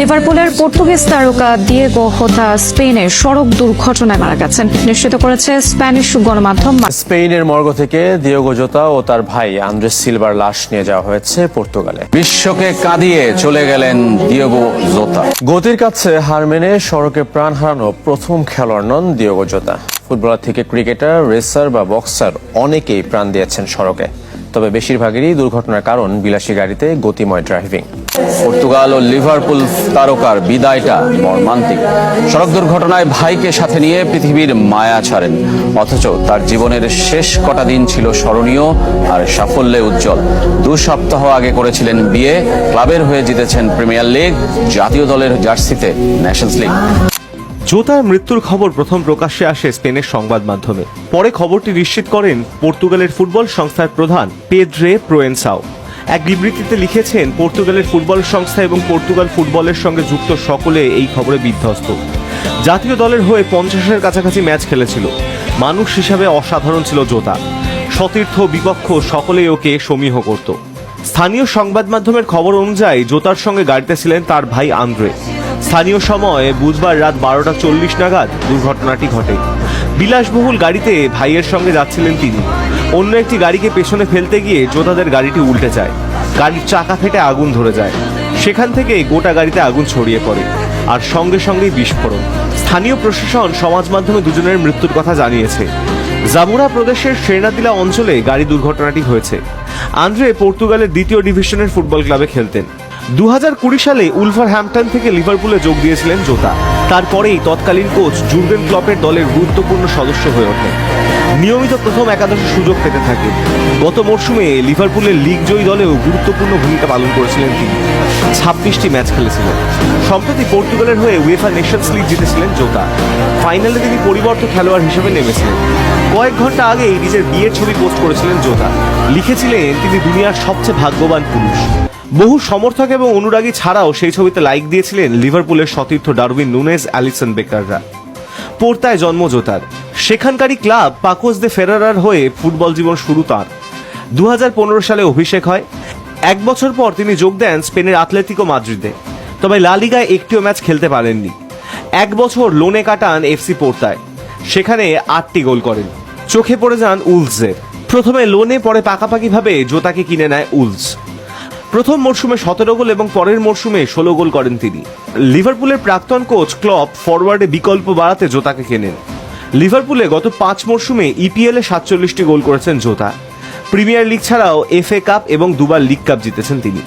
লিভারপুলের পর্তুগিজ তারকা দিয়েগো হোতা স্পেনের সড়ক দুর্ঘটনায় মারা গেছেন। নিশ্চিত করেছে স্প্যানিশ গণমাধ্যম স্পেনের মর্গ থেকে দিয়েগো জোতা ও তার ভাই আন্দ্রেস সিলভার লাশ নিয়ে যাওয়া হয়েছে পর্তুগালে। বিশ্বকে কাঁদিয়ে চলে গেলেন দিয়েগো জোতা। গতির কাছে হার মেনে সড়কে প্রাণ হারানো প্রথম খেলোয়াড় নন দিয়েগো জোতা। ফুটবলার থেকে ক্রিকেটার রেসার বা বক্সার অনেকেই প্রাণ দিয়েছেন সড়কে। তবে বেশিরভাগেরই দুর্ঘটনার কারণ বিলাসী গাড়িতে গতিময় ড্রাইভিং। পর্তুগাল ও লিভারপুল তারকার বিদায়টা মর্মান্তিক। সড়ক দুর্ঘটনায় ভাইকে সাথে নিয়ে পৃথিবীর মায়া ছাড়েন। অথচ তার জীবনের শেষ কটা দিন ছিল স্মরণীয় আর সাফল্যে উজ্জ্বল। দু সপ্তাহ আগে করেছিলেন বিয়ে, ক্লাবের হয়ে জিতেছেন প্রিমিয়ার লিগ, জাতীয় দলের জার্সিতে ন্যাশনস লিগ। জোতার মৃত্যুর খবর প্রথম প্রকাশ্যে আসে স্পেনের সংবাদ মাধ্যমে। পরে খবরটি নিশ্চিত করেন পর্তুগালের ফুটবল সংস্থার প্রধান পেদ্রে প্রোয়েনসাও। এক বিবৃতিতে লিখেছেন, পর্তুগালের ফুটবল সংস্থা এবং পর্তুগাল ফুটবলের সঙ্গে যুক্ত সকলে এই খবরে বিধ্বস্ত। জাতীয় দলের হয়ে পঞ্চাশের কাছাকাছি ম্যাচ খেলেছিল। মানুষ হিসাবে অসাধারণ ছিল জোতা। সতীর্থ বিপক্ষ সকলেই ওকে সমীহ করত। স্থানীয় সংবাদ মাধ্যমের খবর অনুযায়ী জোতার সঙ্গে গাড়িতে ছিলেন তার ভাই আন্দ্রে। স্থানীয় সময় বুধবার রাত বারোটা চল্লিশ নাগাদ দুর্ঘটনাটি ঘটে। বিলাসবহুল গাড়িতে ভাইয়ের সঙ্গে যাচ্ছিলেন তিনি। অন্য একটি গাড়িকে পেছনে ফেলতে গিয়ে জোতাদের গাড়িটি উল্টে যায়। গাড়ির চাকা ফেটে আগুন ধরে যায়। সেখান থেকে গোটা গাড়িতে আগুন ছড়িয়ে পড়ে আর সঙ্গে সঙ্গেই বিস্ফোরণ। স্থানীয় প্রশাসন, সমাজ মাধ্যমে দুজনের মৃত্যুর কথা জানিয়েছে। জামুরা প্রদেশের সেনাদিলা অঞ্চলে গাড়ি দুর্ঘটনাটি হয়েছে। আন্দ্রে পর্তুগালের দ্বিতীয় ডিভিশনের ফুটবল ক্লাবে খেলতেন। দু সালে উলভার হ্যাম্পটন থেকে লিভারপুলে যোগ দিয়েছিলেন জোতা। তারপরেই তৎকালীন কোচ জুর্গেন ক্লপের দলের গুরুত্বপূর্ণ সদস্য হয়ে ওঠেন। নিয়মিত প্রথম একাদশে সুযোগ পেতে থাকেন গত মরশুমে লিভারপুলের লিগ জয়ী দলেও গুরুত্বপূর্ণ ভূমিকা পালন করেছিলেন তিনি। ছাব্বিশটি ম্যাচ খেলেছিলেন। সম্প্রতি পর্তুগালের হয়ে উয়েফা নেশনস লিগ জিতেছিলেন জোতা। ফাইনালে তিনি পরিবর্তন খেলোয়াড় হিসেবে নেমেছিলেন। কয়েক ঘণ্টা আগেই নিজের বিয়ের ছবি পোস্ট করেছিলেন জোতা। লিখেছিলেন, তিনি দুনিয়ার সবচেয়ে ভাগ্যবান পুরুষ। বহু সমর্থক এবং অনুরাগী ছাড়াও সেই ছবিতে লাইক দিয়েছিলেন লিভারপুলের সতীর্থ ডারউইন নুনেজ, অ্যালিসন বেকাররা। পোর্তায় জন্ম জোতার। সেখানকারই ক্লাব পাকোস দে ফেরারার হয়ে ফুটবল জীবন শুরু তার। পনেরো সালে অভিষেক হয়। এক বছর পর তিনি যোগ দেন স্পেনের আতলেতিকো মাদ্রিদে। তবে লালিগায় একটিও ম্যাচ খেলতে পারেননি। এক বছর লোনে কাটান এফসি পোর্তায়। সেখানে আটটি গোল করেন। চোখে পড়ে যান উলসের। প্রথমে লোনে, পরে পাকাপাকিভাবে জোতাকে কিনে নেয় উলস। প্রথম মরশুমে সতেরো গোল এবং পরের মরশুমে ষোলো গোল করেন তিনি। লিভারপুলের প্রাক্তন কোচ ক্লব ফরওয়ার্ডে বিকল্প বাড়াতে জোতাকে কেনেন। লিভারপুলে গত পাঁচ মরশুমে ইপিএল এ সাতচল্লিশটি গোল করেছেন জোতা। প্রিমিয়ার লিগ ছাড়াও এফএ কাপ এবং দুবার লিগ কাপ জিতেছেন তিনি।